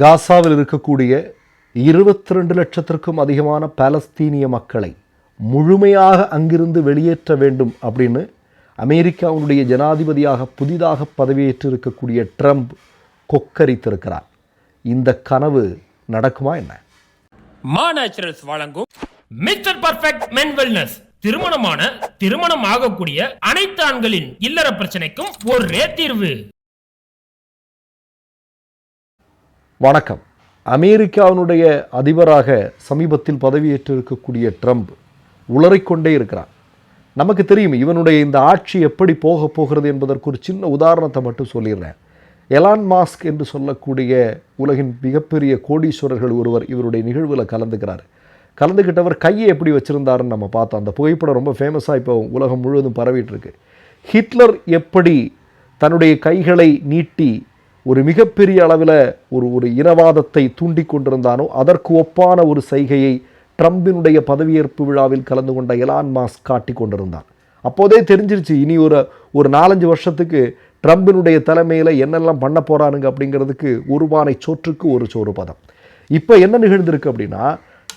காசாவில் இருக்கக்கூடிய இருபத்தி ரெண்டு லட்சத்திற்கும் அதிகமான பாலஸ்தீனிய மக்களை முழுமையாக அங்கிருந்து வெளியேற்ற வேண்டும் அப்படின்னு அமெரிக்காவுடைய ஜனாதிபதியாக புதிதாக பதவியேற்று இருக்கக்கூடிய ட்ரம்ப் கொக்கரித்திருக்கிறார். இந்த கனவு நடக்குமா என்ன? மா நேச்சுரல்ஸ் வழங்கும் மிஸ்டர் பர்ஃபெக்ட் மென் வெல்னஸ் திருமணமான திருமணம் ஆகக்கூடிய அனைத்து ஆண்களின் இல்லற பிரச்சனைக்கும் ஒரே தீர்வு. வணக்கம். அமெரிக்காவினுடைய அதிபராக சமீபத்தில் பதவியேற்று இருக்கக்கூடிய ட்ரம்ப் உளறிக்கொண்டே இருக்கிறார். நமக்கு தெரியும் இவனுடைய இந்த ஆட்சி எப்படி போக போகிறது என்பதற்கு ஒரு சின்ன உதாரணத்தை மட்டும் சொல்லிடுறேன். எலான் மாஸ்க் என்று சொல்லக்கூடிய உலகின் மிகப்பெரிய கோடீஸ்வரர்கள் ஒருவர் இவருடைய நிகழ்வில் கலந்துக்கிறார். கலந்துக்கிட்டவர் கையை எப்படி வச்சுருந்தாருன்னு நம்ம பார்த்தோம். அந்த புகைப்படம் ரொம்ப ஃபேமஸாக இப்போ உலகம் முழுவதும் பரவிட்டு இருக்கு. ஹிட்லர் எப்படி தன்னுடைய கைகளை நீட்டி ஒரு மிகப்பெரிய அளவில் ஒரு ஒரு இனவாதத்தை தூண்டி கொண்டிருந்தானோ அதற்கு ஒப்பான ஒரு செய்கையை ட்ரம்பினுடைய பதவியேற்பு விழாவில் கலந்து கொண்ட எலான் மாஸ்க் காட்டி கொண்டிருந்தான். அப்போதே தெரிஞ்சிருச்சு இனி ஒரு ஒரு நாலஞ்சு வருஷத்துக்கு ட்ரம்பினுடைய தலைமையில் என்னெல்லாம் பண்ண போகிறானுங்க அப்படிங்கிறதுக்கு ஒரு பானை சோற்றுக்கு ஒரு சோறு பதம். இப்போ என்ன நிகழ்ந்திருக்கு அப்படின்னா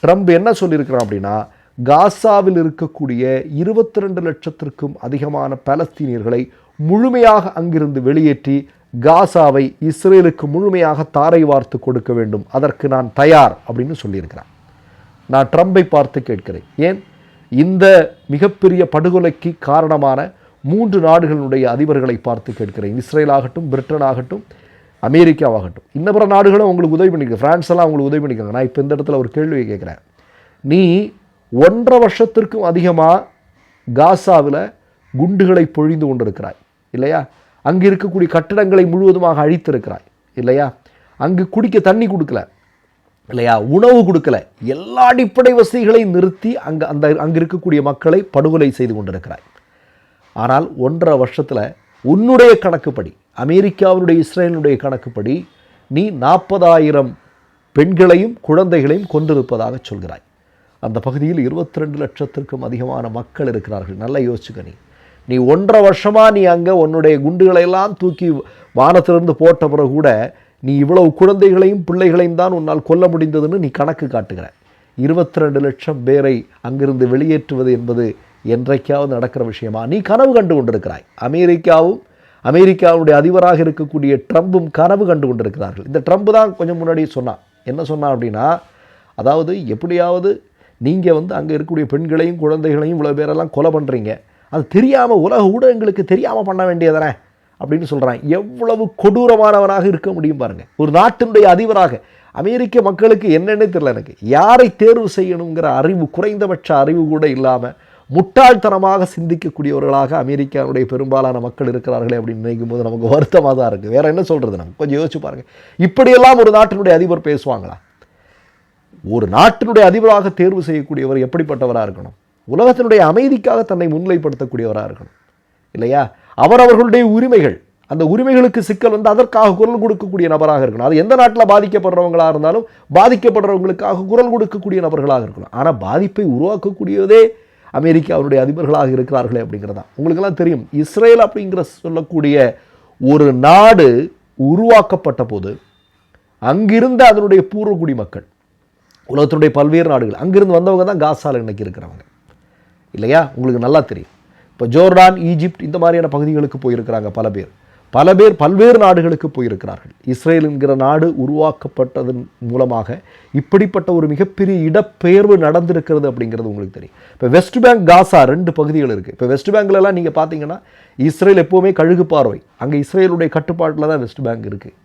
ட்ரம்ப் என்ன சொல்லியிருக்கிறான் அப்படின்னா காசாவில் இருக்கக்கூடிய இருபத்தி ரெண்டு லட்சத்திற்கும் அதிகமான பலஸ்தீனியர்களை முழுமையாக அங்கிருந்து வெளியேற்றி காசாவை இஸ்ரேலுக்கு முழுமையாக தாரை வார்த்து கொடுக்க வேண்டும். அதற்கு நான் தயார் அப்படின்னு சொல்லியிருக்கிறார். நான் ட்ரம்பை பார்த்து கேட்கிறேன். ஏன்? இந்த மிகப்பெரிய படுகொலைக்கு காரணமான மூன்று நாடுகளுடைய அதிபர்களை பார்த்து கேட்கிறேன். இஸ்ரேல் ஆகட்டும் பிரிட்டன் ஆகட்டும் அமெரிக்காவாகட்டும். இன்ன பிற நாடுகளும் உங்களுக்கு உதவி பண்ணிக்க பிரான்ஸ் எல்லாம் உங்களுக்கு உதவி பண்ணிக்கிறாங்க நான் இப்போ இந்த இடத்துல ஒரு கேள்வியை கேட்குறேன். நீ ஒன்றரை வருஷத்திற்கும் அதிகமாக காசாவில் குண்டுகளை பொழிந்து கொண்டிருக்கிறாய். இல்லையா? அங்கே இருக்கக்கூடிய கட்டடங்களை முழுவதுமாக அழித்திருக்கிறாய். இல்லையா? அங்கு குடிக்க தண்ணி கொடுக்கல. இல்லையா? உணவு கொடுக்கல. எல்லா அடிப்படை வசதிகளையும் நிறுத்தி அங்கே அந்த அங்கே இருக்கக்கூடிய மக்களை படுகொலை செய்து கொண்டிருக்கிறாய். ஆனால் ஒன்றரை வருஷத்தில் உன்னுடைய கணக்குப்படி அமெரிக்காவினுடைய இஸ்ரேலினுடைய கணக்குப்படி நீ நாற்பதாயிரம் பெண்களையும் குழந்தைகளையும் கொண்டிருப்பதாக சொல்கிறாய். அந்த பகுதியில் இருபத்தி ரெண்டு லட்சத்திற்கும் அதிகமான மக்கள் இருக்கிறார்கள். நல்லா யோசிச்சுக்க நீ. நீ ஒன்றரை வருஷமாக நீ அங்கே உன்னுடைய குண்டுகளை எல்லாம் தூக்கி வானத்திலிருந்து போட்ட பிறகு கூட நீ இவ்வளவு குழந்தைகளையும் பிள்ளைகளையும் தான் உன்னால் கொல்ல முடிந்ததுன்னு நீ கணக்கு காட்டுகிற. இருபத்தி ரெண்டு லட்சம் பேரை அங்கிருந்து வெளியேற்றுவது என்பது என்றைக்காவது நடக்கிற விஷயமா? நீ கனவு கண்டு கொண்டிருக்கிறாய். அமெரிக்காவும் அமெரிக்காவுடைய அதிபராக இருக்கக்கூடிய ட்ரம்பும் கனவு கண்டு கொண்டிருக்கிறார்கள். இந்த ட்ரம்ப் தான் கொஞ்சம் முன்னாடி சொன்னான் என்ன சொன்னான் அப்படின்னா அதாவது எப்படியாவது நீங்கள் வந்து அங்கே இருக்கக்கூடிய பெண்களையும் குழந்தைகளையும் இவ்வளோ பேரெல்லாம் கொலை பண்ணுறீங்க அது தெரியாமல் உலக ஊடகங்களுக்கு தெரியாமல் பண்ண வேண்டியதானே அப்படின்னு சொல்கிறான் எவ்வளவு கொடூரமானவராக இருக்க முடியும் பாருங்கள் ஒரு நாட்டினுடைய அதிபராக அமெரிக்க மக்களுக்கு என்னென்னே தெரில எனக்கு. யாரை தேர்வு செய்யணுங்கிற அறிவு குறைந்தபட்ச அறிவு கூட இல்லாமல் முட்டாள்தனமாக சிந்திக்கக்கூடியவர்களாக அமெரிக்காவுடைய பெரும்பாலான மக்கள் இருக்கிறார்களே அப்படின்னு நினைக்கும் போது நமக்கு வருத்தமாக தான் இருக்குது வேற என்ன சொல்கிறது நம்ம கொஞ்சம் யோசிச்சு பாருங்கள் இப்படியெல்லாம் ஒரு நாட்டினுடைய அதிபர் பேசுவாங்களா? ஒரு நாட்டினுடைய அதிபராக தேர்வு செய்யக்கூடியவர் எப்படிப்பட்டவராக இருக்கணும்? உலகத்தினுடைய அமைதிக்காக தன்னை முன்னிலைப்படுத்தக்கூடியவராக இருக்கணும். இல்லையா? அவரவர்களுடைய உரிமைகள் அந்த உரிமைகளுக்கு சிக்கல் வந்து அதற்காக குரல் கொடுக்கக்கூடிய நபராக இருக்கணும். அது எந்த நாட்டில் பாதிக்கப்படுறவங்களாக இருந்தாலும் பாதிக்கப்படுறவங்களுக்காக குரல் கொடுக்கக்கூடிய நபர்களாக இருக்கணும். ஆனால் பாதிப்பை உருவாக்கக்கூடியதே அமெரிக்காவுடைய அதிபர்களாக இருக்கிறார்களே அப்படிங்கிறதா. உங்களுக்கெல்லாம் தெரியும் இஸ்ரேல் அப்படிங்கிற சொல்லக்கூடிய ஒரு நாடு உருவாக்கப்பட்ட போது அங்கிருந்த அதனுடைய பூர்வகுடி மக்கள் உலகத்தினுடைய பல்வேறு நாடுகள் அங்கிருந்து வந்தவங்க தான் காசால் இன்னைக்கு இருக்கிறவங்க. இல்லையா? உங்களுக்கு நல்லா தெரியும். இப்போ ஜோர்டான் ஈஜிப்ட் இந்த மாதிரியான பகுதிகளுக்கு போயிருக்கிறாங்க பல பேர். பல பேர் பல்வேறு நாடுகளுக்கு போயிருக்கிறார்கள். இஸ்ரேல் என்கிற நாடு உருவாக்கப்பட்டதன் மூலமாக இப்படிப்பட்ட ஒரு மிகப்பெரிய இடப்பெயர்வு நடந்திருக்கிறது அப்படிங்கிறது உங்களுக்கு தெரியும். இப்போ வெஸ்ட் பேங்க் காசா ரெண்டு பகுதிகள் இருக்குது இப்போ வெஸ்ட் பேங்க்லலாம் நீங்கள் பார்த்தீங்கன்னா இஸ்ரேல் எப்போவுமே கழுகு பார்வை. அங்கே இஸ்ரேலுடைய கட்டுப்பாட்டில் தான் வெஸ்ட் பேங்க் இருக்குது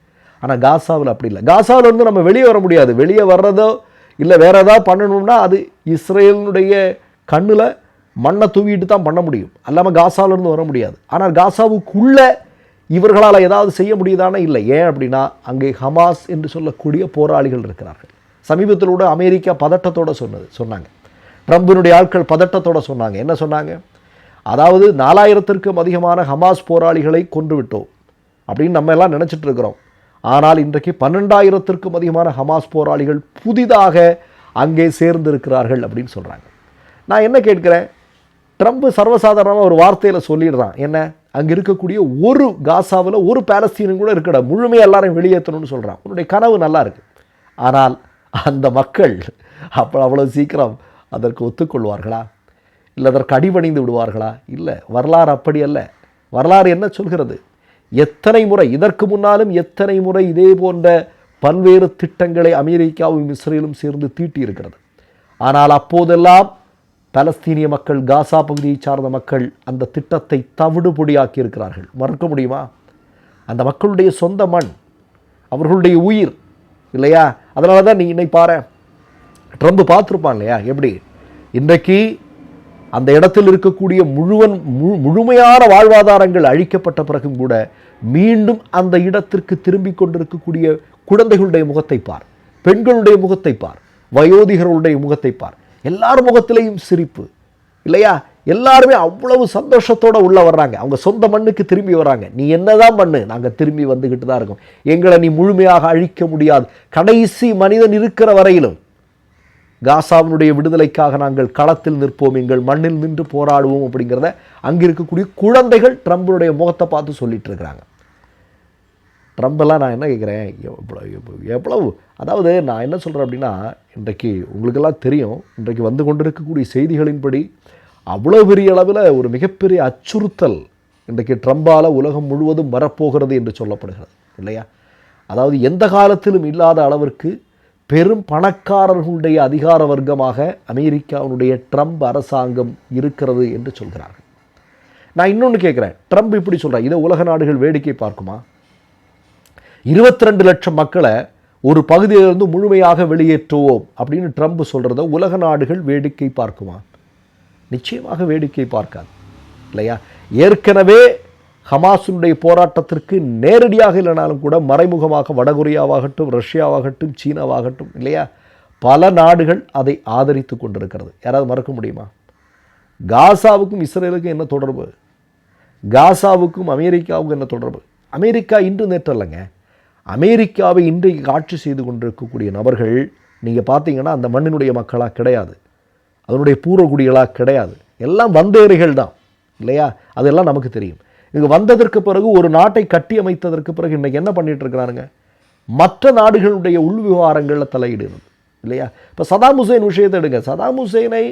ஆனால் காசாவில் அப்படி இல்லை. காசாவில் வந்து நம்ம வெளியே வர முடியாது. வெளியே வர்றதோ இல்லை வேறு ஏதாவது பண்ணணும்னா அது இஸ்ரேலுடைய கண்ணில் மண்ணை தூவிட்டு தான் பண்ண முடியும். அல்லாமல் காசாவிலேருந்து வர முடியாது. ஆனால் காசாவுக்குள்ளே இவர்களால் ஏதாவது செய்ய முடியுதானே இல்லை. ஏன் அப்படின்னா அங்கே ஹமாஸ் என்று சொல்லக்கூடிய போராளிகள் இருக்கிறார்கள். சமீபத்தில் கூட அமெரிக்கா பதட்டத்தோட சொன்னது சொன்னாங்க. ட்ரம்பினுடைய ஆட்கள் பதட்டத்தோட சொன்னாங்க. என்ன சொன்னாங்க? அதாவது நாலாயிரத்திற்கும் அதிகமான ஹமாஸ் போராளிகளை கொன்று விட்டோம் அப்படின்னு நம்ம எல்லாம் நினச்சிட்டு இருக்கிறோம். ஆனால் இன்றைக்கு பன்னெண்டாயிரத்திற்கும் அதிகமான ஹமாஸ் போராளிகள் புதிதாக அங்கே சேர்ந்திருக்கிறார்கள் அப்படின்னு சொல்கிறாங்க நான் என்ன கேட்குறேன்? ட்ரம்ப் சர்வசாதாரணமாக ஒரு வார்த்தையில் சொல்லிடுறான். என்ன? அங்கே இருக்கக்கூடிய ஒரு காசாவில் ஒரு பேலஸ்தீனும் கூட இருக்கட. முழுமையாக எல்லாரையும் வெளியேற்றணும்னு சொல்கிறான் உன்னுடைய கனவு நல்லா இருக்கு. ஆனால் அந்த மக்கள் அப்போ அவ்வளோ சீக்கிரம் அதற்கு ஒத்துக்கொள்வார்களா? இல்லை அதற்கு அடிபணிந்து விடுவார்களா? இல்லை. வரலாறு அப்படி அல்ல. வரலாறு என்ன சொல்கிறது? எத்தனை முறை இதற்கு முன்னாலும் எத்தனை முறை இதே போன்ற பல்வேறு திட்டங்களை அமெரிக்காவும் இஸ்ரேலும் சேர்ந்து தீட்டி இருக்கிறது ஆனால் அப்போதெல்லாம் பலஸ்தீனிய மக்கள் காசா பகுதியை சார்ந்த மக்கள் அந்த திட்டத்தை தவிடுபொடியாக்கி இருக்கிறார்கள் மறுக்க முடியுமா? அந்த மக்களுடைய சொந்த மண் அவர்களுடைய உயிர் இல்லையா? அதனால தான் நீ இன்னைக்கு பாரு ட்ரம்ப் பார்த்துருப்பான் இல்லையா? எப்படி? இன்றைக்கு அந்த இடத்தில் இருக்கக்கூடிய முழுவன் மு முழுமையான வாழ்வாதாரங்கள் அழிக்கப்பட்ட பிறகும் கூட மீண்டும் அந்த இடத்திற்கு திரும்பி கொண்டிருக்கக்கூடிய குழந்தைகளுடைய முகத்தை பார் பெண்களுடைய முகத்தை பார் வயோதிகர்களுடைய முகத்தை பார். எல்லார் முகத்திலையும் சிரிப்பு. இல்லையா? எல்லாருமே அவ்வளவு சந்தோஷத்தோடு உள்ளே வர்றாங்க. அவங்க சொந்த மண்ணுக்கு திரும்பி வர்றாங்க. நீ என்னதான் பண்ணு நாங்கள் திரும்பி வந்துக்கிட்டு தான் இருக்கோம். எங்களை நீ முழுமையாக அழிக்க முடியாது. கடைசி மனிதன் இருக்கிற வரையிலும் காசாவினுடைய விடுதலைக்காக நாங்கள் களத்தில் நிற்போம். எங்கள் மண்ணில் நின்று போராடுவோம் அப்படிங்கிறத அங்கே இருக்கக்கூடிய குழந்தைகள் ட்ரம்புடைய முகத்தை பார்த்து சொல்லிட்டு இருக்கிறாங்க. ட்ரம்பெல்லாம் நான் என்ன கேட்குறேன்? எவ்வளோ எவ்வளவு? அதாவது நான் என்ன சொல்கிறேன் அப்படின்னா இன்றைக்கு உங்களுக்கெல்லாம் தெரியும் இன்றைக்கு வந்து கொண்டிருக்கக்கூடிய செய்திகளின்படி அவ்வளோ பெரிய அளவில் ஒரு மிகப்பெரிய அச்சுறுத்தல் இன்றைக்கு ட்ரம்பால் உலகம் முழுவதும் வரப்போகிறது என்று சொல்லப்படுகிறது இல்லையா? அதாவது எந்த காலத்திலும் இல்லாத அளவிற்கு பெரும் பணக்காரர்களுடைய அதிகார வர்க்கமாக அமெரிக்காவினுடைய ட்ரம்ப் அரசாங்கம் இருக்கிறது என்று சொல்கிறார்கள். நான் இன்னொன்று கேட்குறேன். ட்ரம்ப் இப்படி சொல்கிறேன் இதை உலக நாடுகள் வேடிக்கை பார்க்குமா? இருபத்தி ரெண்டு லட்சம் மக்களை ஒரு பகுதியிலிருந்து முழுமையாக வெளியேற்றுவோம் அப்படின்னு ட்ரம்ப் சொல்கிறத உலக நாடுகள் வேடிக்கை பார்க்குமா நிச்சயமாக வேடிக்கை பார்க்காது. இல்லையா? ஏற்கனவே ஹமாஸுடைய போராட்டத்திற்கு நேரடியாக இல்லைனாலும் கூட மறைமுகமாக வடகொரியாவாகட்டும் ரஷ்யாவாகட்டும் சீனாவாகட்டும் இல்லையா? பல நாடுகள் அதை ஆதரித்து கொண்டிருக்கிறது. யாராவது மறக்க முடியுமா? காசாவுக்கும் இஸ்ரேலுக்கும் என்ன தொடர்பு? காசாவுக்கும் அமெரிக்காவுக்கும் என்ன தொடர்பு? அமெரிக்கா இன்று நேற்று இல்லைங்க அமெரிக்காவை இன்றைக்கு ஆட்சி செய்து கொண்டிருக்கக்கூடிய நபர்கள் நீங்கள் பார்த்தீங்கன்னா அந்த மண்ணினுடைய மக்களாக கிடையாது. அதனுடைய பூர்வகுடிகளாக கிடையாது. எல்லாம் வந்தேறிகள் தான் இல்லையா? அதெல்லாம் நமக்கு தெரியும். இங்கே வந்ததற்கு பிறகு ஒரு நாட்டை கட்டி அமைத்ததற்கு பிறகு இன்றைக்கி என்ன பண்ணிட்டு மற்ற நாடுகளுடைய உள் விவகாரங்களில் தலையிடுறது இல்லையா? இப்போ சதாம் ஹுசேன் விஷயத்தை எடுங்க. சதாம் ஹுசேனை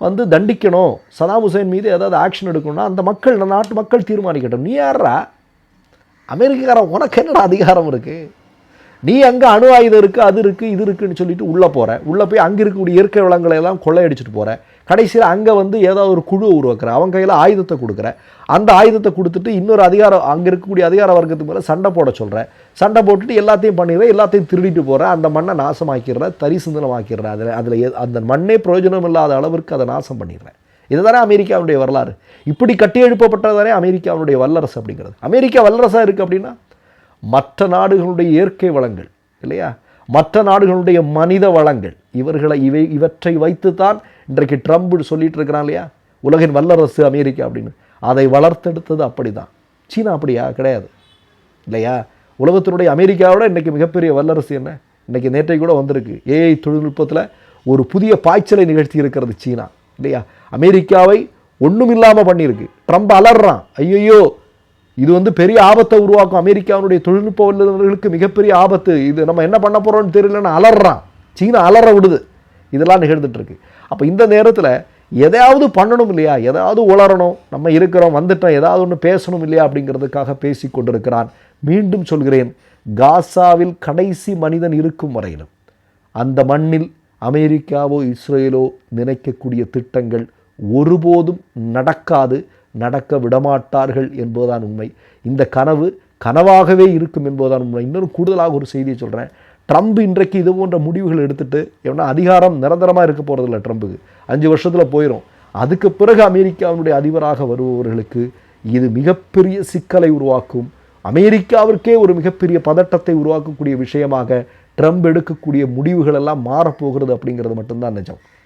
வந்து தண்டிக்கணும். சதாம் ஹுசேன் மீது ஏதாவது ஆக்ஷன் எடுக்கணும்னா அந்த மக்கள் நாட்டு மக்கள் தீர்மானிக்கட்டும். நீ யாரா அமெரிக்காரன் உனக்கு என்னடா அதிகாரம் இருக்குது நீ அங்கே அணு ஆயுதம் இருக்குது அது இருக்குது இது இருக்குன்னு சொல்லிட்டு உள்ளே போகிற உள்ளே போய் அங்கே இருக்கக்கூடிய இயற்கை வளங்களை எல்லாம் கொள்ளையடிச்சிட்டு போகிற கடைசியில் அங்கே வந்து ஏதாவது ஒரு குழு உருவாக்குற. அவன் கையில் ஆயுதத்தை கொடுக்குற. அந்த ஆயுதத்தை கொடுத்துட்டு இன்னொரு அதிகாரம் அங்கே இருக்கக்கூடிய அதிகார வர்க்கத்துக்கு மேலே சண்டை போட சொல்கிற சண்டை போட்டுட்டு எல்லாத்தையும் பண்ணிடுற எல்லாத்தையும் திருடிட்டு போகிற அந்த மண்ணை நாசமாக்கிடுற தரி அதில் அதில் அந்த மண்ணே பிரயோஜனம் இல்லாத அளவிற்கு அதை நாசம் பண்ணிடுறேன் இதுதானே அமெரிக்காவுடைய வரலாறு. இப்படி கட்டி எழுப்பப்பட்டதானே அமெரிக்காவுடைய வல்லரசு அப்படிங்கிறது. அமெரிக்கா வல்லரசாக இருக்குது அப்படின்னா மற்ற நாடுகளுடைய இயற்கை வளங்கள் இல்லையா? மற்ற நாடுகளுடைய மனித வளங்கள் இவர்களை இவை இவற்றை வைத்து தான் இன்றைக்கு ட்ரம்ப் சொல்லிட்டு இருக்கிறான் இல்லையா? உலகின் வல்லரசு அமெரிக்கா அப்படின்னு. அதை வளர்த்தெடுத்தது அப்படிதான். சீனா அப்படியா? கிடையாது. இல்லையா? உலகத்தினுடைய அமெரிக்காவோட இன்றைக்கி மிகப்பெரிய வல்லரசு என்ன? இன்றைக்கி நேற்றை கூட வந்திருக்கு. ஏஐ தொழில்நுட்பத்தில் ஒரு புதிய பாய்ச்சலை நிகழ்த்தி இருக்கிறது சீனா இல்லையா? அமெரிக்காவை ஒன்றும் இல்லாமல் பண்ணியிருக்கு. ட்ரம்ப் அலறான். ஐயையோ இது வந்து பெரிய ஆபத்தை உருவாக்கும். அமெரிக்காவுடைய தொழில்நுட்ப வல்லுநர்களுக்கு மிகப்பெரிய ஆபத்து. இது நம்ம என்ன பண்ண போகிறோம்னு தெரியலன்னு அலறான். சீனா அலற விடுது. இதெல்லாம் நிகழ்ந்துட்டுருக்கு அப்போ இந்த நேரத்தில் எதையாவது பண்ணணும் இல்லையா? எதாவது உளரணும் நம்ம இருக்கிறோம் வந்துட்டோம். ஏதாவது ஒன்று பேசணும் இல்லையா? அப்படிங்கிறதுக்காக பேசி கொண்டிருக்கிறான். மீண்டும் சொல்கிறேன் காசாவில் கடைசி மனிதன் இருக்கும் வரையிலும் அந்த மண்ணில் அமெரிக்காவோ இஸ்ரேலோ நினைக்கக்கூடிய திட்டங்கள் ஒருபோதும் நடக்காது நடக்க விடமாட்டார்கள் என்பதுதான் உண்மை. இந்த கனவு கனவாகவே இருக்கும் என்பதுதான் உண்மை. இன்னொரு கூடுதலாக ஒரு செய்தியை சொல்கிறேன் ட்ரம்ப் இன்றைக்கு இது போன்ற முடிவுகள் எடுத்துட்டு ஏன்னா அதிகாரம் நிரந்தரமாக இருக்க போகிறதில்ல ட்ரம்புக்கு. அஞ்சு வருஷத்தில் போயிடும் அதுக்கு பிறகு அமெரிக்காவினுடைய அதிபராக வருபவர்களுக்கு இது மிகப்பெரிய சிக்கலை உருவாக்கும். அமெரிக்காவிற்கே ஒரு மிகப்பெரிய பதட்டத்தை உருவாக்கக்கூடிய விஷயமாக ட்ரம்ப் எடுக்கக்கூடிய முடிவுகள் எல்லாம் மாறப்போகிறது அப்படிங்கிறது மட்டும்தான் நிஜம்.